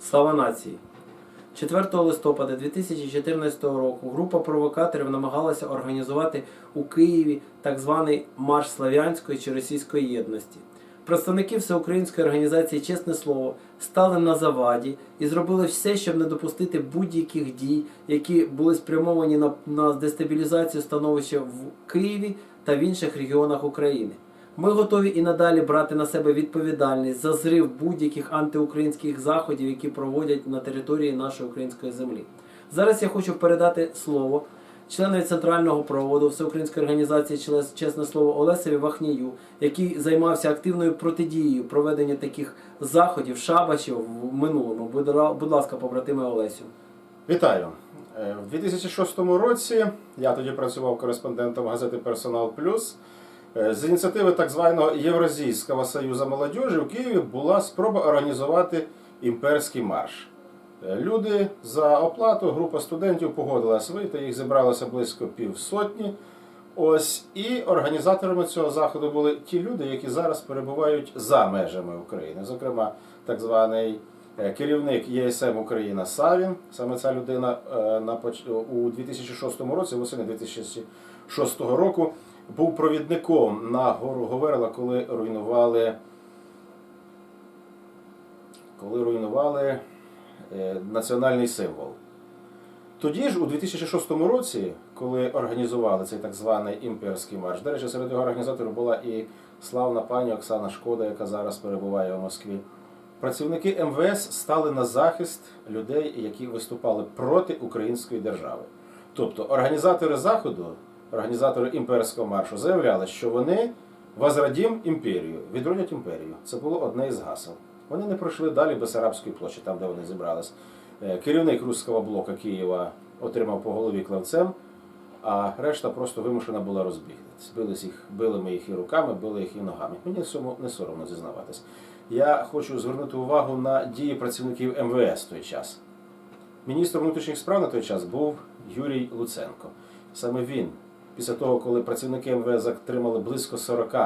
Слава нації! 4 листопада 2014 року група провокаторів намагалася організувати у Києві так званий марш славянської чи російської єдності. Представники всеукраїнської організації Чесне Слово стали на заваді і зробили все, щоб не допустити будь-яких дій, які були спрямовані на, на дестабілізацію становища в Києві та в інших регіонах України. Ми готові і надалі брати на себе відповідальність за зрив будь-яких антиукраїнських заходів, які проводять на території нашої української землі. Зараз я хочу передати слово членові центрального проводу Всеукраїнської організації «Челес- Чесне слово Олесеві Вахнію, який займався активною протидією проведення таких заходів, шабашів в минулому. Будь, будь ласка, побратиме Олесю. Вітаю! Е, В 2006 році я тоді працював кореспондентом газети Персонал Плюс. Е, З ініціативи так званого Євразійського союзу молодіжі в Києві була спроба організувати імперський марш. Е, Люди за оплату, група студентів погодилась вийти, їх зібралося близько півсотні. Ось і організаторами цього заходу були ті люди, які зараз перебувають за межами України. Зокрема, так званий е, керівник ЄСМ Україна Савін. Саме ця людина на у 2006 році, восени 2006 року, був провідником на гору Говерла, коли руйнували, коли руйнували е, національний символ. Тоді ж, у 2006 році, коли організували цей так званий імперський марш, до речі, серед його організаторів була і славна пані Оксана Шкода, яка зараз перебуває у Москві. Працівники МВС стали на захист людей, які виступали проти української держави. Тобто організатори заходу, організатори імперського маршу заявляли, що вони возродім імперію, відродять імперію. Це було одне із гасел. Вони не пройшли далі Бесарабської площі, там де вони зібрались. Е, Керівник руського блока Києва отримав по голові клевцем, а решта просто вимушена була розбігтись. Били їх, били ми їх і руками, били їх і ногами. Мені в цьому не соромно зізнаватись. Я хочу звернути увагу на дії працівників МВС в той час. Міністром внутрішніх справ на той час був Юрій Луценко. Саме він, після того, коли працівники МВС затримали близько 40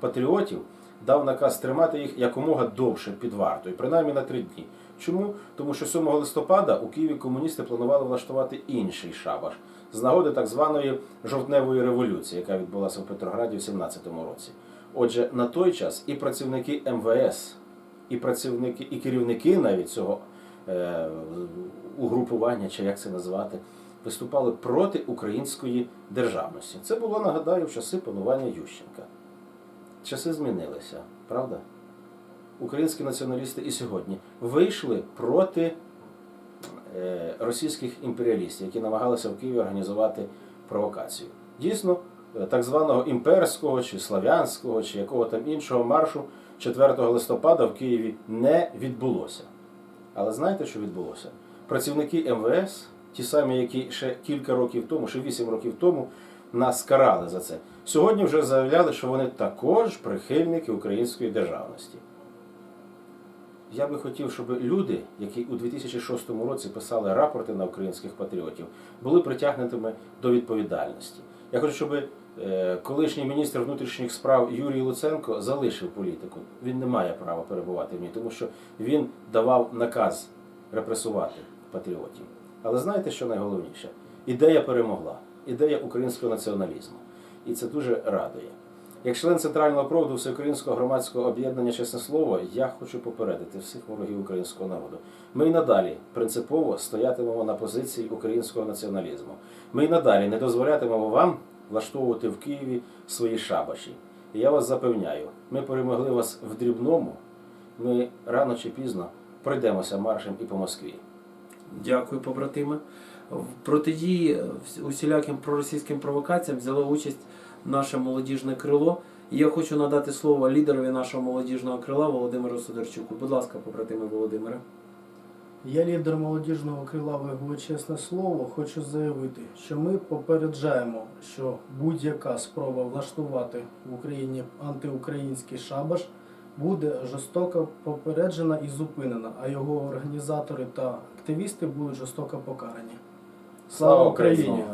патріотів, дав наказ тримати їх якомога довше під вартою, принаймні на три дні. Чому? Тому що 7 листопада у Києві комуністи планували влаштувати інший шабаш з нагоди так званої жовтневої революції, яка відбулася в Петрограді в 17-му році. Отже, на той час і працівники МВС, і працівники, і керівники навіть цього е, угрупування, чи як це назвати, виступали проти української державності. Це було, нагадаю, в часи панування Ющенка. Часи змінилися, правда? Українські націоналісти і сьогодні вийшли проти е, російських імперіалістів, які намагалися в Києві організувати провокацію. Дійсно, е, так званого імперського чи славянського, чи якого там іншого маршу 4 листопада в Києві не відбулося. Але знаєте, що відбулося? Працівники МВС, ті самі, які ще кілька років тому, ще 8 років тому, нас карали за це. Сьогодні вже заявляли, що вони також прихильники української державності. Я би хотів, щоб люди, які у 2006 році писали рапорти на українських патріотів, були притягнутими до відповідальності. Я хочу, щоб е, колишній міністр внутрішніх справ Юрій Луценко залишив політику. Він не має права перебувати в ній, тому що він давав наказ репресувати патріотів. Але знаєте, що найголовніше? Ідея перемогла, ідея українського націоналізму. І це дуже радує. Як член центрального проводу Всеукраїнського громадського об'єднання Чесне слово, я хочу попередити всіх ворогів українського народу. Ми й надалі принципово стоятимемо на позиції українського націоналізму. Ми й надалі не дозволятимемо вам влаштовувати в Києві свої шабаші. І я вас запевняю, ми перемогли вас в дрібному. Ми рано чи пізно пройдемося маршем і по Москві. Дякую, побратиме. В протидії вс- усіляким проросійським провокаціям взяло участь наше молодіжне крило. І я хочу надати слово лідерові нашого молодіжного крила Володимиру Сидорчуку. Будь ласка, побратиме Володимире. Я лідер молодіжного крила ВГУ «Чесне слово. Хочу заявити, що ми попереджаємо, що будь-яка спроба влаштувати в Україні антиукраїнський шабаш буде жорстоко попереджена і зупинена, а його організатори та активісти будуть жорстоко покарані. Слава Україні!